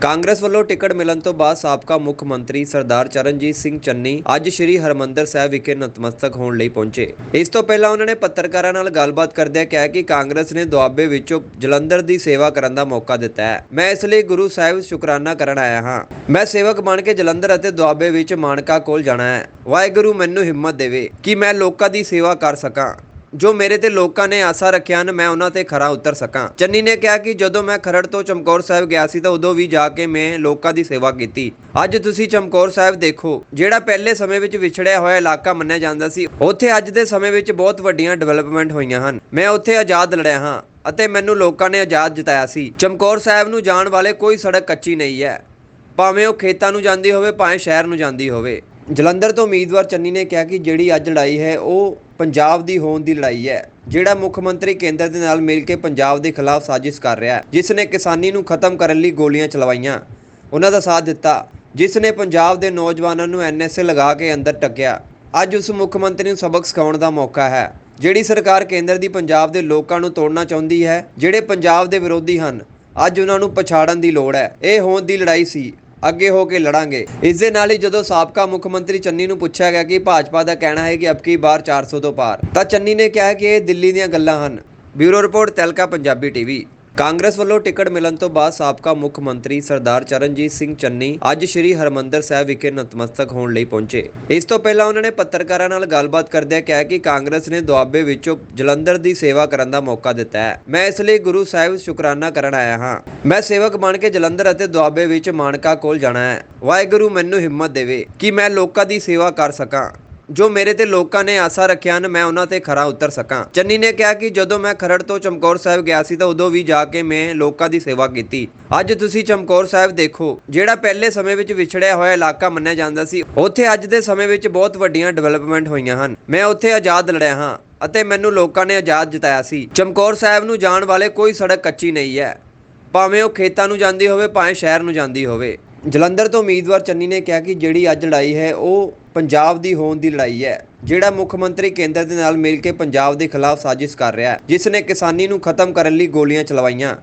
ਕਾਂਗਰਸ ਵੱਲੋਂ ਟਿਕਟ ਮਿਲਣ ਤੋਂ ਬਾਅਦ ਸਾਬਕਾ ਮੁੱਖ ਮੰਤਰੀ ਸਰਦਾਰ ਚਰਨਜੀਤ ਸਿੰਘ ਚੰਨੀ ਅੱਜ ਸ੍ਰੀ ਹਰਮੰਦਰ ਸਾਹਿਬ ਵਿਖੇ ਨਤਮਸਤਕ ਹੋਣ ਲਈ ਪਹੁੰਚੇ। ਇਸ ਤੋਂ ਪਹਿਲਾਂ ਉਹਨਾਂ ਨੇ ਪੱਤਰਕਾਰਾਂ ਨਾਲ ਗੱਲਬਾਤ ਕਰਦਿਆਂ ਕਿਹਾ ਕਿ ਕਾਂਗਰਸ ਨੇ ਦੁਆਬੇ ਵਿੱਚੋਂ ਜਲੰਧਰ ਦੀ ਸੇਵਾ ਕਰਨ ਦਾ ਮੌਕਾ ਦਿੱਤਾ ਹੈ। ਮੈਂ ਇਸ ਲਈ ਗੁਰੂ ਸਾਹਿਬ ਸ਼ੁਕਰਾਨਾ ਕਰਨ ਆਇਆ ਹਾਂ। ਮੈਂ ਸੇਵਕ ਬਣ ਕੇ ਜਲੰਧਰ ਅਤੇ ਦੁਆਬੇ ਵਿੱਚ ਮਾਨਕਾ ਕੋਲ ਜਾਣਾ ਹੈ। ਵਾਹਿਗੁਰੂ ਮੈਨੂੰ ਹਿੰਮਤ ਦੇਵੇ ਕਿ ਮੈਂ ਲੋਕਾਂ ਦੀ ਸੇਵਾ ਕਰ ਸਕਾਂ। ਜੋ ਮੇਰੇ ਤੇ ਲੋਕਾਂ ਨੇ ਆਸਾ ਰੱਖਿਆ ਹਨ, ਮੈਂ ਉਹਨਾਂ ਤੇ ਖਰਾ ਉਤਰ ਸਕਾਂ। ਚੰਨੀ ਨੇ ਕਿਹਾ ਕਿ ਜਦੋਂ ਮੈਂ ਖਰੜ ਤੋਂ ਚਮਕੌਰ ਸਾਹਿਬ ਗਿਆ ਸੀ ਤਾਂ ਉਦੋਂ ਵੀ ਜਾ ਕੇ ਮੈਂ ਲੋਕਾਂ ਦੀ ਸੇਵਾ ਕੀਤੀ। ਅੱਜ ਤੁਸੀਂ ਚਮਕੌਰ ਸਾਹਿਬ ਦੇਖੋ, ਜਿਹੜਾ ਪਹਿਲੇ ਸਮੇਂ ਵਿੱਚ ਵਿਛੜਿਆ ਹੋਇਆ ਇਲਾਕਾ ਮੰਨਿਆ ਜਾਂਦਾ ਸੀ, ਉੱਥੇ ਅੱਜ ਦੇ ਸਮੇਂ ਵਿੱਚ ਬਹੁਤ ਵੱਡੀਆਂ ਡਿਵੈਲਪਮੈਂਟ ਹੋਈਆਂ ਹਨ। ਮੈਂ ਉੱਥੇ ਆਜ਼ਾਦ ਲੜਿਆ ਹਾਂ ਅਤੇ ਮੈਨੂੰ ਲੋਕਾਂ ਨੇ ਆਜ਼ਾਦ ਜਿਤਾਇਆ ਸੀ। ਚਮਕੌਰ ਸਾਹਿਬ ਨੂੰ ਜਾਣ ਵਾਲੇ ਕੋਈ ਸੜਕ ਕੱਚੀ ਨਹੀਂ ਹੈ। ਭਾਵੇਂ ਉਹ ਖੇਤਾਂ ਨੂੰ ਜਾਂਦੀ ਹੋਵੇ, ਭਾਵੇਂ ਸ਼ਹਿਰ ਨੂੰ ਜਾਂਦੀ ਹੋਵੇ। ਜਲੰਧਰ ਤੋਂ ਉਮੀਦਵਾਰ ਚੰਨੀ ਨੇ ਕਿਹਾ ਕਿ ਜਿਹੜੀ ਅੱਜ ਲੜਾਈ ਹੈ, ਉਹ ਪੰਜਾਬ ਦੀ ਹੋਣ ਦੀ ਲੜਾਈ ਹੈ, ਜਿਹੜਾ ਮੁੱਖ ਮੰਤਰੀ ਕੇਂਦਰ ਦੇ ਨਾਲ ਮਿਲ ਕੇ ਪੰਜਾਬ ਦੇ ਖਿਲਾਫ ਸਾਜ਼ਿਸ਼ ਕਰ ਰਿਹਾ ਹੈ, ਜਿਸ ਨੇ ਕਿਸਾਨੀ ਨੂੰ ਖਤਮ ਕਰਨ ਲਈ ਗੋਲੀਆਂ ਚਲਵਾਈਆਂ ਉਹਨਾਂ ਦਾ ਸਾਥ ਦਿੱਤਾ, ਜਿਸ ਨੇ ਪੰਜਾਬ ਦੇ ਨੌਜਵਾਨਾਂ ਨੂੰ ਐਨਐਸਏ ਲਗਾ ਕੇ ਅੰਦਰ ਟੱਕਿਆ। ਅੱਜ ਉਸ ਮੁੱਖ ਮੰਤਰੀ ਨੂੰ ਸਬਕ ਸਿਖਾਉਣ ਦਾ ਮੌਕਾ ਹੈ, ਜਿਹੜੀ ਸਰਕਾਰ ਕੇਂਦਰ ਦੀ ਪੰਜਾਬ ਦੇ ਲੋਕਾਂ ਨੂੰ ਤੋੜਨਾ ਚਾਹੁੰਦੀ ਹੈ, ਜਿਹੜੇ ਪੰਜਾਬ ਦੇ ਵਿਰੋਧੀ ਹਨ, ਅੱਜ ਉਹਨਾਂ ਨੂੰ ਪਛਾੜਨ ਦੀ ਲੋੜ ਹੈ। ਇਹ ਹੋਂਦ ਦੀ ਲੜਾਈ ਸੀ। ਅੱਗੇ ਹੋ ਕੇ ਲੜਾਂਗੇ। ਇਸ ਦੇ ਨਾਲ ਹੀ ਜਦੋਂ ਸਾਬਕਾ ਮੁੱਖ ਮੰਤਰੀ ਚੰਨੀ ਨੂੰ ਪੁੱਛਿਆ ਗਿਆ ਕਿ ਭਾਜਪਾ ਦਾ ਕਹਿਣਾ ਹੈ ਕਿ ਅਬਕੀ ਬਾਰ 400 ਤੋਂ ਪਾਰ, ਤਾਂ ਚੰਨੀ ਨੇ ਕਿਹਾ ਕਿ ਇਹ ਦਿੱਲੀ ਦੀਆਂ ਗੱਲਾਂ ਹਨ। ਬਿਊਰੋ ਰਿਪੋਰਟ ਤਲਕਾ ਪੰਜਾਬੀ ਟੀਵੀ। ਕਾਂਗਰਸ ਵੱਲੋਂ ਟਿਕਟ ਮਿਲਣ ਤੋਂ ਬਾਅਦ ਸਾਬਕਾ ਮੁੱਖ ਮੰਤਰੀ ਸਰਦਾਰ ਚਰਨਜੀਤ ਸਿੰਘ ਚੰਨੀ ਅੱਜ ਸ੍ਰੀ ਹਰਮੰਦਰ ਸਾਹਿਬ ਵਿਖੇ ਨਤਮਸਤਕ ਹੋਣ ਲਈ ਪਹੁੰਚੇ। ਇਸ ਤੋਂ ਪਹਿਲਾਂ ਉਹਨਾਂ ਨੇ ਪੱਤਰਕਾਰਾਂ ਨਾਲ ਗੱਲਬਾਤ ਕਰਦਿਆਂ ਕਿਹਾ ਕਿ ਕਾਂਗਰਸ ਨੇ ਦੁਆਬੇ ਵਿੱਚੋਂ ਜਲੰਧਰ ਦੀ ਸੇਵਾ ਕਰਨ ਦਾ ਮੌਕਾ ਦਿੱਤਾ ਹੈ। ਮੈਂ ਇਸ ਲਈ ਗੁਰੂ ਸਾਹਿਬ ਸ਼ੁਕਰਾਨਾ ਕਰਨ ਆਇਆ ਹਾਂ। ਮੈਂ ਸੇਵਕ ਬਣ ਕੇ ਜਲੰਧਰ ਅਤੇ ਦੁਆਬੇ ਵਿੱਚ ਮਾਨਕਾ ਕੋਲ ਜਾਣਾ ਹੈ। ਵਾਹਿਗੁਰੂ ਮੈਨੂੰ ਹਿੰਮਤ ਦੇਵੇ ਕਿ ਮੈਂ ਲੋਕਾਂ ਦੀ ਸੇਵਾ ਕਰ ਸਕਾਂ। ਜੋ ਮੇਰੇ ਤੇ ਲੋਕਾਂ ਨੇ ਆਸਾ ਰੱਖਿਆ ਹਨ, ਮੈਂ ਉਹਨਾਂ ਤੇ ਖਰਾ ਉਤਰ ਸਕਾਂ। ਚੰਨੀ ਨੇ ਕਿਹਾ ਕਿ ਜਦੋਂ ਮੈਂ ਖਰੜ ਤੋਂ ਚਮਕੌਰ ਸਾਹਿਬ ਗਿਆ ਸੀ ਤਾਂ ਉਦੋਂ ਵੀ ਜਾ ਕੇ ਮੈਂ ਲੋਕਾਂ ਦੀ ਸੇਵਾ ਕੀਤੀ। ਅੱਜ ਤੁਸੀਂ ਚਮਕੌਰ ਸਾਹਿਬ ਦੇਖੋ, ਜਿਹੜਾ ਪਹਿਲੇ ਸਮੇਂ ਵਿੱਚ ਵਿਛੜਿਆ ਹੋਇਆ ਇਲਾਕਾ ਮੰਨਿਆ ਜਾਂਦਾ ਸੀ, ਉੱਥੇ ਅੱਜ ਦੇ ਸਮੇਂ ਵਿੱਚ ਬਹੁਤ ਵੱਡੀਆਂ ਡਿਵੈਲਪਮੈਂਟ ਹੋਈਆਂ ਹਨ। ਮੈਂ ਉੱਥੇ ਆਜ਼ਾਦ ਲੜਿਆ ਹਾਂ ਅਤੇ ਮੈਨੂੰ ਲੋਕਾਂ ਨੇ ਆਜ਼ਾਦ ਜਿਤਾਇਆ ਸੀ। ਚਮਕੌਰ ਸਾਹਿਬ ਨੂੰ ਜਾਣ ਵਾਲੇ ਕੋਈ ਸੜਕ ਕੱਚੀ ਨਹੀਂ ਹੈ। ਭਾਵੇਂ ਉਹ ਖੇਤਾਂ ਨੂੰ ਜਾਂਦੀ ਹੋਵੇ, ਭਾਵੇਂ ਸ਼ਹਿਰ ਨੂੰ ਜਾਂਦੀ ਹੋਵੇ। ਜਲੰਧਰ ਤੋਂ ਉਮੀਦਵਾਰ ਚੰਨੀ ਨੇ ਕਿਹਾ ਕਿ ਜਿਹੜੀ ਅੱਜ ਲੜਾਈ ਹੈ, ਉਹ ਪੰਜਾਬ ਦੀ ਹੋਣ ਦੀ ਲੜਾਈ ਹੈ, ਜਿਹੜਾ ਮੁੱਖ ਮੰਤਰੀ ਕੇਂਦਰ ਦੇ ਨਾਲ ਮਿਲ ਕੇ ਪੰਜਾਬ ਦੇ ਖਿਲਾਫ ਸਾਜ਼ਿਸ਼ ਕਰ ਰਿਹਾ ਹੈ, ਜਿਸ ਨੇ ਕਿਸਾਨੀ ਨੂੰ ਖਤਮ ਕਰਨ ਲਈ ਗੋਲੀਆਂ ਚਲਵਾਈਆਂ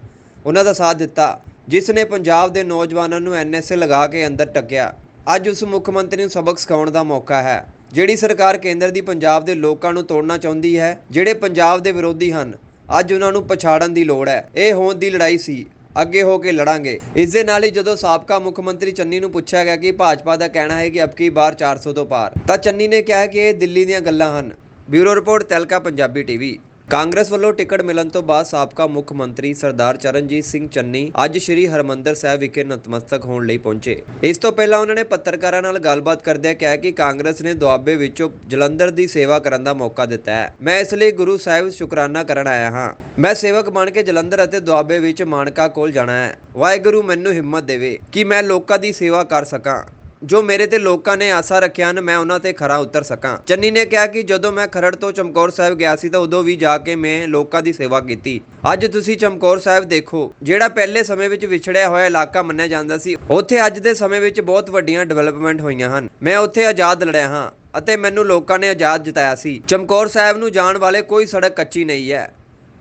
ਉਹਨਾਂ ਦਾ ਸਾਥ ਦਿੱਤਾ, ਜਿਸ ਨੇ ਪੰਜਾਬ ਦੇ ਨੌਜਵਾਨਾਂ ਨੂੰ ਐਨਐਸਏ ਲਗਾ ਕੇ ਅੰਦਰ ਟੱਕਿਆ। ਅੱਜ ਉਸ ਮੁੱਖ ਮੰਤਰੀ ਨੂੰ ਸਬਕ ਸਿਖਾਉਣ ਦਾ ਮੌਕਾ ਹੈ, ਜਿਹੜੀ ਸਰਕਾਰ ਕੇਂਦਰ ਦੀ ਪੰਜਾਬ ਦੇ ਲੋਕਾਂ ਨੂੰ ਤੋੜਨਾ ਚਾਹੁੰਦੀ ਹੈ, ਜਿਹੜੇ ਪੰਜਾਬ ਦੇ ਵਿਰੋਧੀ ਹਨ, ਅੱਜ ਉਹਨਾਂ ਨੂੰ ਪਛਾੜਨ ਦੀ ਲੋੜ ਹੈ। ਇਹ ਹੋਣ ਦੀ ਲੜਾਈ ਸੀ। ਅੱਗੇ ਹੋ ਕੇ ਲੜਾਂਗੇ। ਇਸ ਦੇ ਨਾਲ ਹੀ ਜਦੋਂ ਸਾਬਕਾ ਮੁੱਖ ਮੰਤਰੀ ਚੰਨੀ ਨੂੰ ਪੁੱਛਿਆ ਗਿਆ ਕਿ ਭਾਜਪਾ ਦਾ ਕਹਿਣਾ ਹੈ ਕਿ ਅਬਕੀ ਬਾਰ 400 ਤੋਂ ਪਾਰ, ਤਾਂ ਚੰਨੀ ਨੇ ਕਿਹਾ ਕਿ ਇਹ ਦਿੱਲੀ ਦੀਆਂ ਗੱਲਾਂ ਹਨ। ਬਿਊਰੋ ਰਿਪੋਰਟ ਤਲਕਾ ਪੰਜਾਬੀ ਟੀਵੀ। ਕਾਂਗਰਸ ਵੱਲੋਂ ਟਿਕਟ ਮਿਲਣ ਤੋਂ ਬਾਅਦ ਸਾਬਕਾ ਮੁੱਖ ਮੰਤਰੀ ਸਰਦਾਰ ਚਰਨਜੀਤ ਸਿੰਘ ਚੰਨੀ ਅੱਜ ਸ੍ਰੀ ਹਰਮੰਦਰ ਸਾਹਿਬ ਵਿਖੇ ਨਤਮਸਤਕ ਹੋਣ ਲਈ ਪਹੁੰਚੇ। ਇਸ ਤੋਂ ਪਹਿਲਾਂ ਉਹਨਾਂ ਨੇ ਪੱਤਰਕਾਰਾਂ ਨਾਲ ਗੱਲਬਾਤ ਕਰਦਿਆਂ ਕਿਹਾ ਕਿ ਕਾਂਗਰਸ ਨੇ ਦੁਆਬੇ ਵਿੱਚੋਂ ਜਲੰਧਰ ਦੀ ਸੇਵਾ ਕਰਨ ਦਾ ਮੌਕਾ ਦਿੱਤਾ ਹੈ। ਮੈਂ ਇਸ ਲਈ ਗੁਰੂ ਸਾਹਿਬ ਸ਼ੁਕਰਾਨਾ ਕਰਨ ਆਇਆ ਹਾਂ। ਮੈਂ ਸੇਵਕ ਬਣ ਕੇ ਜਲੰਧਰ ਅਤੇ ਦੁਆਬੇ ਵਿੱਚ ਮਾਨਕਾ ਕੋਲ ਜਾਣਾ ਹੈ। ਵਾਹਿਗੁਰੂ ਮੈਨੂੰ ਹਿੰਮਤ ਦੇਵੇ ਕਿ ਮੈਂ ਲੋਕਾਂ ਦੀ ਸੇਵਾ ਕਰ ਸਕਾਂ। ਜੋ ਮੇਰੇ ਤੇ ਲੋਕਾਂ ਨੇ ਆਸਾ ਰੱਖਿਆ ਹਨ, ਮੈਂ ਉਹਨਾਂ ਤੇ ਖਰਾ ਉਤਰ ਸਕਾਂ। ਚੰਨੀ ਨੇ ਕਿਹਾ ਕਿ ਜਦੋਂ ਮੈਂ ਖਰੜ ਤੋਂ ਚਮਕੌਰ ਸਾਹਿਬ ਗਿਆ ਸੀ ਤਾਂ ਉਦੋਂ ਵੀ ਜਾ ਕੇ ਮੈਂ ਲੋਕਾਂ ਦੀ ਸੇਵਾ ਕੀਤੀ। ਅੱਜ ਤੁਸੀਂ ਚਮਕੌਰ ਸਾਹਿਬ ਦੇਖੋ, ਜਿਹੜਾ ਪਹਿਲੇ ਸਮੇਂ ਵਿੱਚ ਵਿਛੜਿਆ ਹੋਇਆ ਇਲਾਕਾ ਮੰਨਿਆ ਜਾਂਦਾ ਸੀ, ਉੱਥੇ ਅੱਜ ਦੇ ਸਮੇਂ ਵਿੱਚ ਬਹੁਤ ਵੱਡੀਆਂ ਡਿਵੈਲਪਮੈਂਟ ਹੋਈਆਂ ਹਨ। ਮੈਂ ਉੱਥੇ ਆਜ਼ਾਦ ਲੜਿਆ ਹਾਂ ਅਤੇ ਮੈਨੂੰ ਲੋਕਾਂ ਨੇ ਆਜ਼ਾਦ ਜਿਤਾਇਆ ਸੀ। ਚਮਕੌਰ ਸਾਹਿਬ ਨੂੰ ਜਾਣ ਵਾਲੇ ਕੋਈ ਸੜਕ ਕੱਚੀ ਨਹੀਂ ਹੈ।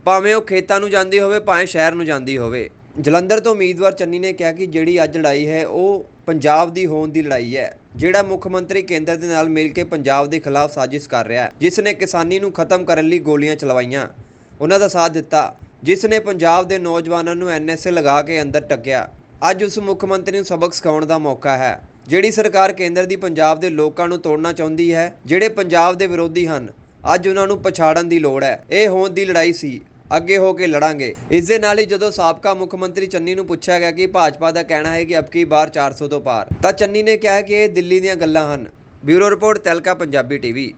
ਭਾਵੇਂ ਉਹ ਖੇਤਾਂ ਨੂੰ ਜਾਂਦੀ ਹੋਵੇ, ਭਾਵੇਂ ਸ਼ਹਿਰ ਨੂੰ ਜਾਂਦੀ ਹੋਵੇ। ਜਲੰਧਰ ਤੋਂ ਉਮੀਦਵਾਰ ਚੰਨੀ ਨੇ ਕਿਹਾ ਕਿ ਜਿਹੜੀ ਅੱਜ ਲੜਾਈ ਹੈ, ਉਹ ਪੰਜਾਬ ਦੀ ਹੋਣ ਦੀ ਲੜਾਈ ਹੈ, ਜਿਹੜਾ ਮੁੱਖ ਮੰਤਰੀ ਕੇਂਦਰ ਦੇ ਨਾਲ ਮਿਲ ਕੇ ਪੰਜਾਬ ਦੇ ਖਿਲਾਫ ਸਾਜ਼ਿਸ਼ ਕਰ ਰਿਹਾ ਹੈ, ਜਿਸ ਨੇ ਕਿਸਾਨੀ ਨੂੰ ਖਤਮ ਕਰਨ ਲਈ ਗੋਲੀਆਂ ਚਲਵਾਈਆਂ ਉਹਨਾਂ ਦਾ ਸਾਥ ਦਿੱਤਾ, ਜਿਸ ਨੇ ਪੰਜਾਬ ਦੇ ਨੌਜਵਾਨਾਂ ਨੂੰ ਐਨਐਸਏ ਲਗਾ ਕੇ ਅੰਦਰ ਟੱਕਿਆ। ਅੱਜ ਉਸ ਮੁੱਖ ਮੰਤਰੀ ਨੂੰ ਸਬਕ ਸਿਖਾਉਣ ਦਾ ਮੌਕਾ ਹੈ, ਜਿਹੜੀ ਸਰਕਾਰ ਕੇਂਦਰ ਦੀ ਪੰਜਾਬ ਦੇ ਲੋਕਾਂ ਨੂੰ ਤੋੜਨਾ ਚਾਹੁੰਦੀ ਹੈ, ਜਿਹੜੇ ਪੰਜਾਬ ਦੇ ਵਿਰੋਧੀ ਹਨ, ਅੱਜ ਉਹਨਾਂ ਨੂੰ ਪਛਾੜਨ ਦੀ ਲੋੜ ਹੈ। ਇਹ ਹੋਣ ਦੀ ਲੜਾਈ ਸੀ। ਅੱਗੇ ਹੋ ਕੇ ਲੜਾਂਗੇ। ਇਸ ਦੇ ਨਾਲ ਹੀ ਜਦੋਂ ਸਾਬਕਾ ਮੁੱਖ ਮੰਤਰੀ ਚੰਨੀ ਨੂੰ ਪੁੱਛਿਆ ਗਿਆ ਕਿ ਭਾਜਪਾ ਦਾ ਕਹਿਣਾ ਹੈ ਕਿ ਅਬਕੀ ਬਾਰ 400 ਤੋਂ ਪਾਰ, ਤਾਂ ਚੰਨੀ ਨੇ ਕਿਹਾ ਕਿ ਇਹ ਦਿੱਲੀ ਦੀਆਂ ਗੱਲਾਂ ਹਨ। ਬਿਊਰੋ ਰਿਪੋਰਟ ਤਲਕਾ ਪੰਜਾਬੀ ਟੀਵੀ।